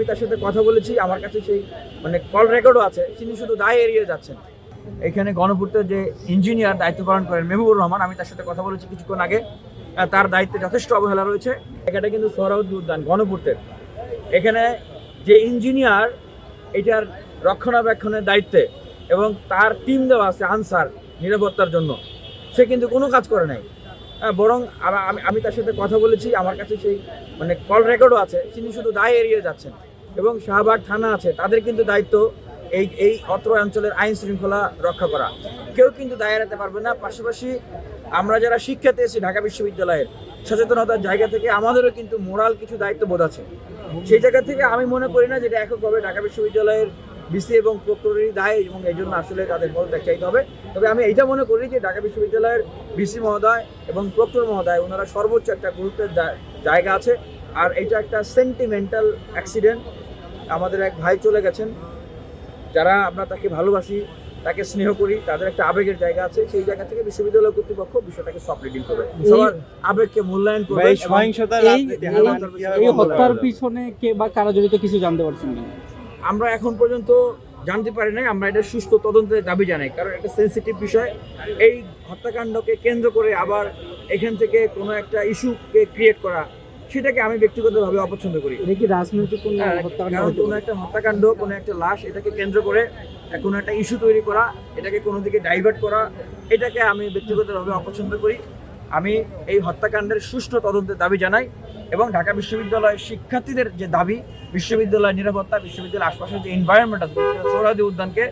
আমি তার সাথে কথা বলেছি, আমার কাছে সেই মানে কল রেকর্ডও আছে, তিনি শুধু দায় এড়িয়ে যাচ্ছেন। এখানে গণপূর্তের যে ইঞ্জিনিয়ার দায়িত্ব পালন করেন মেহবুবুর রহমান, আমি তার সাথে কথা বলেছি কিছুক্ষণ আগে। তার দায়িত্বে যথেষ্ট অবহেলা রয়েছে। এটা কিন্তু সোহরাউদ্দি উদ্যান, গণপূর্তের। এখানে যে ইঞ্জিনিয়ার এটার রক্ষণাবেক্ষণের দায়িত্বে এবং তার টিম দেওয়া আছে আনসার নিরাপত্তার জন্য। সে কিন্তু কোনো কাজ করে নাই। বরং আমি আমি তার সাথে কথা বলেছি, আমার কাছে সেই মানে কল রেকর্ডও আছে, তিনি শুধু দায় এড়িয়ে যাচ্ছেন। এবং শাহবাগ থানা আছে, তাদের কিন্তু দায়িত্ব এই এই অত্র অঞ্চলের আইন শৃঙ্খলা রক্ষা করা। কেউ কিন্তু দায় এড়াতে পারবে না, পাশাপাশি আমরা যারা শিক্ষাতে এসেছি ঢাকা বিশ্ববিদ্যালয়ের, সচেতনতার জায়গা থেকে আমাদেরও কিন্তু মোরাল কিছু দায়িত্ব বোধ আছে। সেই জায়গা থেকে আমি মনে করি না যেটা এককভাবে ঢাকা বিশ্ববিদ্যালয়ের বিসি এবং প্রক্টরেরই দায় এবং এই জন্য আসলে তাদের পদত্যাগ চাইতে হবে। তবে আমি এইটা মনে করি যে ঢাকা বিশ্ববিদ্যালয়ের বিসি মহোদয় এবং প্রক্টর মহোদয়, ওনারা সর্বোচ্চ একটা গুরুত্বের জায়গা আছে। আর এটা একটা সেন্টিমেন্টাল অ্যাক্সিডেন্ট আমাদের এক ভাই চলে গেছেন। যারা আমরা তাকে ভালোবাসি তাকে স্নেহ করি তাদের একটা আবেগের জায়গা আছে। সেই জায়গা থেকে বিশ্ববিদ্যালয় কর্তৃপক্ষ বিষয়টাকে সফট রিডিল করবে। সবার আবেগকে মূল্যায়ন করবে এই হত্যার পিছনে কে বা কারা জড়িত কিছু জানতে পারছেন কিনা? আমরা এখন পর্যন্ত জানতে পারি নাই। আমরা এটা সুস্থ তদন্তের দাবি জানাই। কারণ একটা সেন্সিটিভ বিষয়। এই হত্যাকাণ্ডকে কেন্দ্র করে আবার এখান থেকে কোনো একটা ইস্যুকে ক্রিয়েট করা সেটাকে আমি ব্যক্তিগতভাবে অপছন্দ করি। এটা কি রাজনৈতিক কোনো হ্যাঁ, কারণ কোনো একটা হত্যাকাণ্ড কোনো একটা লাশ এটাকে কেন্দ্র করে কোনো একটা ইস্যু তৈরি করা এটাকে কোনো দিকে ডাইভার্ট করা এটাকে আমি ব্যক্তিগতভাবে অপছন্দ করি। আমি এই হত্যাকাণ্ডের সুষ্ঠু তদন্তের দাবি জানাই এবং ঢাকা বিশ্ববিদ্যালয়ের শিক্ষার্থীদের যে দাবি বিশ্ববিদ্যালয় নিরাপত্তা বিশ্ববিদ্যালয়ের আশপাশের যে এনভায়রনমেন্ট আছে সৌরাদি উদ্যানকে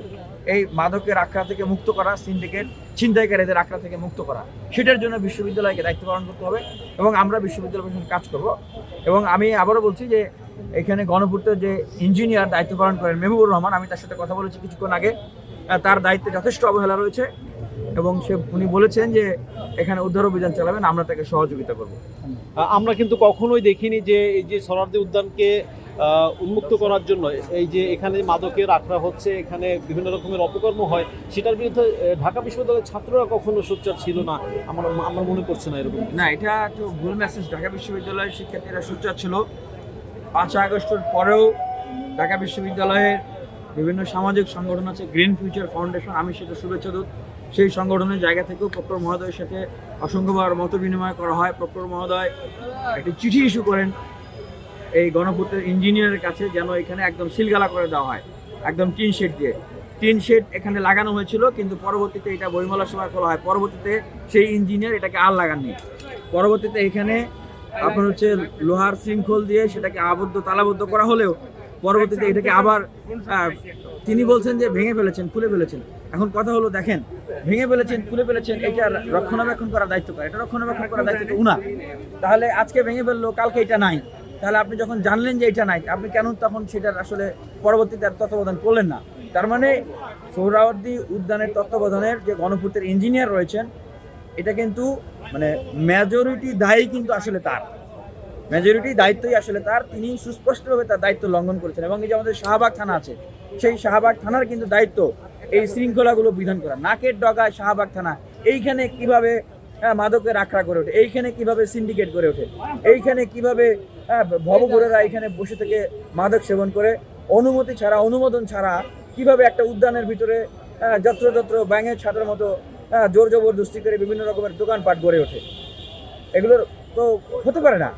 এই মাদকের আখড়া থেকে মুক্ত করা সিন্ডিকেট ছিনতাইকারীদের আখড়া থেকে মুক্ত করা, সেটার জন্য বিশ্ববিদ্যালয়কে দায়িত্ব পালন করতে হবে এবং আমরা বিশ্ববিদ্যালয় প্রশাসন কাজ করব। এবং আমি আবারও বলছি যে এখানে গণপূর্তের যে ইঞ্জিনিয়ার দায়িত্ব পালন করেন মেহবুবুর রহমান, আমি তার সাথে কথা বলেছি কিছুক্ষণ আগে। তার দায়িত্বে যথেষ্ট অবহেলা রয়েছে এবং সে, উনি বলেছেন যে এখানে উদ্ধার অভিযান চালাবেন, আমরা তাকে সহযোগিতা করব। আমরা কিন্তু কখনোই দেখিনি যে এই যে সরার্দি উদ্যানকে উন্মুক্ত করার জন্য। এই যে এখানে মাদকের আখড়া হচ্ছে, এখানে বিভিন্ন রকমের অপকর্ম হয়, সেটার বিরুদ্ধে ঢাকা বিশ্ববিদ্যালয়ের ছাত্ররা কখনো সোচ্চার ছিল না? আমার আমার মনে করছে না এরকম। না, এটা তো ভুল মেসেজ ঢাকা বিশ্ববিদ্যালয়ের শিক্ষার্থীরা সোচ্চার ছিল। পাঁচ আগস্টের পরেও ঢাকা বিশ্ববিদ্যালয়ের বিভিন্ন সামাজিক সংগঠন আছে গ্রিন ফিউচার ফাউন্ডেশন আমি সেটা শুভেচ্ছা দূত সেই সংগঠনের জায়গা থেকেও প্রক্টর মহোদয়ের সাথে অসংখ্যবার মত বিনিময় করা হয়। প্রক্টর মহোদয় একটি চিঠি ইস্যু করেন। এই গণপূর্তের ইঞ্জিনিয়ারের কাছে যেন এখানে একদম সিলগালা করে দেওয়া হয়, একদম টিন শেড দিয়ে। টিন শেড এখানে লাগানো হয়েছিল, কিন্তু পরবর্তীতে এটা বইমেলা সময় খোলা হয়। পরবর্তীতে সেই ইঞ্জিনিয়ার এটাকে আর লাগাননি। পরবর্তীতে এখানে আপনার হচ্ছে লোহার শৃঙ্খল দিয়ে সেটাকে আবদ্ধ, তালাবদ্ধ করা হলেও পরবর্তীতে এটাকে আবার তিনি বলছেন যে ভেঙে ফেলেছেন, খুলে ফেলেছেন। এখন কথা হলো, দেখেন, ভেঙে ফেলেছেন, খুলে ফেলেছেন, এটা রক্ষণাবেক্ষণ করার দায়িত্ব কার? এটা রক্ষণাবেক্ষণ করার দায়িত্ব উনার। তাহলে আজকে ভেঙে ফেলল, কালকে এটা নাই। তাহলে আপনি যখন জানলেন যে এটা নাই, আপনি কেন তখন সেটার আসলে পরবর্তীতে আর তত্ত্বাবধান করলেন না? তার মানে সোহরাওয়ার্দী উদ্যানের তত্ত্বাবধানের যে গণপূর্তের ইঞ্জিনিয়ার রয়েছেন, এটা কিন্তু মানে মেজরিটি দায়ী কিন্তু আসলে তার। মেজরিটি দায়িত্বই আসলে তার, তিনি সুস্পষ্টভাবে তার দায়িত্ব লঙ্ঘন করেছেন এবং এই যে আমাদের শাহবাগ থানা আছে, সেই শাহবাগ থানার কিন্তু দায়িত্ব এই শৃঙ্খলাগুলো বিধান করা। নাকের ডগায় শাহবাগ থানা, এইখানে কীভাবে হ্যাঁ, মাদকের আখড়া করে ওঠে। এইখানে কীভাবে সিন্ডিকেট করে ওঠে? এইখানে কীভাবে হ্যাঁ, ভবঘুরেরা এখানে বসে থেকে মাদক সেবন করে? অনুমতি ছাড়া অনুমোদন ছাড়া কীভাবে একটা উদ্যানের ভিতরে হ্যাঁ, যত্রতত্র ব্যাঙের ছাতার মতো হ্যাঁ, জোর জবরদস্তি করে বিভিন্ন রকমের দোকানপাট গড়ে ওঠে? এগুলোর তো হতে পারে না।